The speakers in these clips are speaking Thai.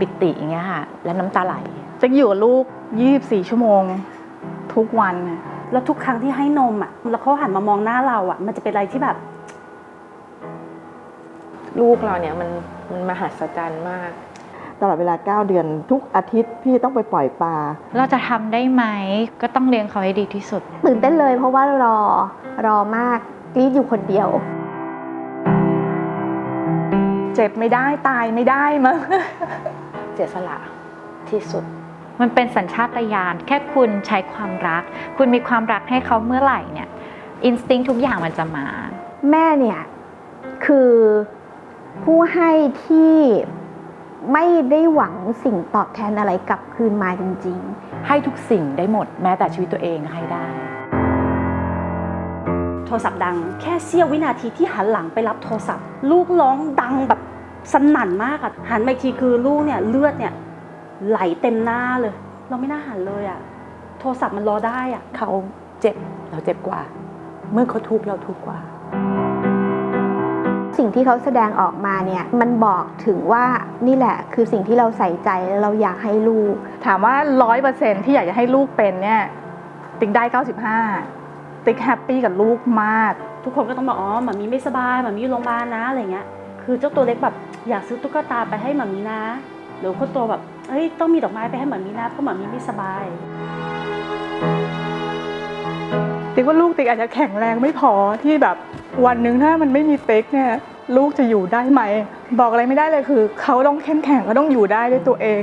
ปิติอย่างเงี้ยค่ะ แล้วน้ำตาไหลจะอยู่กับลูก 24 ชั่วโมง ทุกวันน่ะแล้วทุกครั้งที่ให้นมอะ แล้วเขาหันมามองหน้าเราอะ มันจะเป็นอะไรที่แบบ ลูกเราเนี่ยมันมันมหัศจรรย์มาก ตลอดเวลา 9 เดือนทุกอาทิตย์พี่ต้องไปปล่อยปลา เราจะทำได้ไหมก็ต้องเลี้ยงเขาให้ดีที่สุด ตื่นเต้นเลยเพราะว่ารอรอมากกรีดอยู่คนเดียว เจ็บไม่ได้ตายไม่ได้มั้ง เสียสละที่สุด มันเป็นสัญชาตญาณแค่คุณใช้ความรัก คุณมีความรักให้เขาเมื่อไหร่เนี่ยอินสติ้งทุกอย่างมันจะมา แม่เนี่ยคือผู้ให้ที่ไม่ได้หวังสิ่งตอบแทนอะไรกลับคืนมาจริง ๆ ให้ทุกสิ่งได้หมดแม้แต่ชีวิตตัวเองให้ได้ โทรศัพท์ดังแค่เสี้ยววินาทีที่หันหลังไปรับโทรศัพท์ ลูกร้องดังแบบ สนั่นมากอะหันมาอีกทีคือลูกเนี่ยเลือดเนี่ยไหลเต็มหน้าเลย เราไม่น่าหันเลยอะโทรศัพท์มันรอได้อะเขาเจ็บเราเจ็บกว่า เมื่อเขาทุกข์เราทุกข์กว่า สิ่งที่เขาแสดงออกมาเนี่ยมันบอกถึงว่านี่แหละคือสิ่งที่เราใส่ใจและเราอยากให้ลูก ถามว่า100%ที่อยากจะให้ลูกเป็นเนี่ยติ๊กได้95ติ๊กแฮปปี้กับลูกมาก ทุกคนก็ต้องบอกอ๋อหมามีไม่สบายหมามีอยู่โรงพยาบาลนะอะไรเงี้ย คือเจ้าตัวเล็กแบบอยากซื้อตุ๊กตาไปให้หมามีนะหรือคนโตแบบเฮ้ยต้องมีดอกไม้ไปให้หมามีนะเพราะหมามีไม่สบายติ๊กว่าลูกติ๊กอาจจะแข็งแรงไม่พอที่แบบวันหนึ่งถ้ามันไม่มีติ๊กเนี่ยลูกจะอยู่ได้ไหม บอกอะไรไม่ได้เลยคือ เขาต้องเข้มแข็งเขาต้องอยู่ได้ด้วยตัวเอง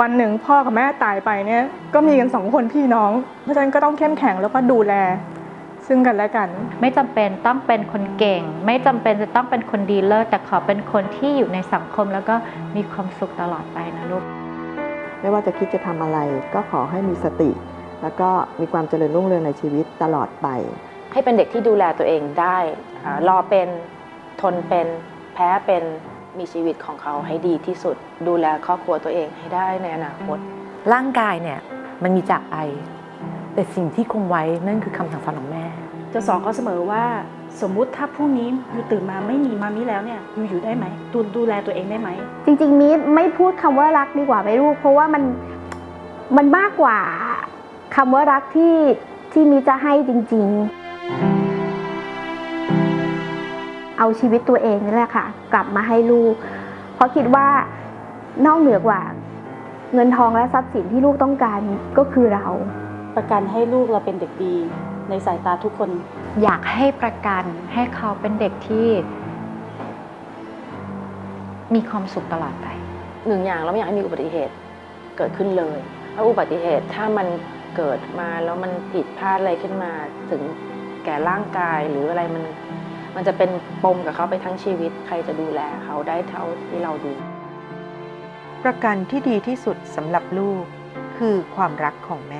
วันหนึ่งพ่อกับแม่ตายไปเนี่ยก็มีกันสองคนพี่น้อง เพราะฉะนั้นก็ต้องเข้มแข็งแล้วก็ดูแล ซึ่งกันและกัน ไม่จำเป็นต้องเป็นคนเก่ง ไม่จำเป็นจะต้องเป็นคนดีเลิศแต่ขอเป็นคนที่อยู่ในสังคมแล้วก็มีความสุขตลอดไปนะลูก ไม่ว่าจะคิดจะทำอะไร ก็ขอให้มีสติ แล้วก็มีความเจริญรุ่งเรืองในชีวิตตลอดไป ให้เป็นเด็กที่ดูแลตัวเองได้อารอเป็นทนเป็นแพ้เป็นมีชีวิตของเขาให้ดีที่สุด ดูแลครอบครัวตัวเองให้ได้ในอนาคต ร่างกายเนี่ยมันมีจากไป แต่สิ่งที่คงไว้นั่นคือคำสั่งสอนของแม่ จะสอนเขาเสมอว่าสมมุติถ้าพรุ่งนี้อยู่ตื่นมาไม่มีมามิแล้วเนี่ยอยู่อยู่ได้ไหมดูดูแลตัวเองได้ไหม จริงๆ มีไม่พูดคำว่ารักดีกว่าไหมลูกเพราะว่ามันมันมากกว่าคำว่ารักที่ที่มีจะให้จริง ๆ เอาชีวิตตัวเองนี่แหละค่ะ กลับมาให้ลูก เพราะคิดว่านอกเหนือกว่า เงินทองและทรัพย์สินที่ลูกต้องการก็คือเรา ประกันให้ลูกเราเป็นเด็กดีในสายตาทุกคน อยากให้ประกันให้เขาเป็นเด็กที่ มีความสุขตลอดไป หนึ่งอย่างเราไม่อยากให้มีอุบัติเหตุเกิดขึ้นเลยถ้าอุบัติเหตุถ้ามันเกิดมาแล้วมันผิดพลาดอะไรขึ้นมาถึงแก่ร่างกายหรืออะไรมัน มันจะเป็นปมกับเขาไปทั้งชีวิต ใครจะดูแลเขาได้เท่าที่เราดู ประกันที่ดีที่สุดสำหรับลูกคือความรักของแม่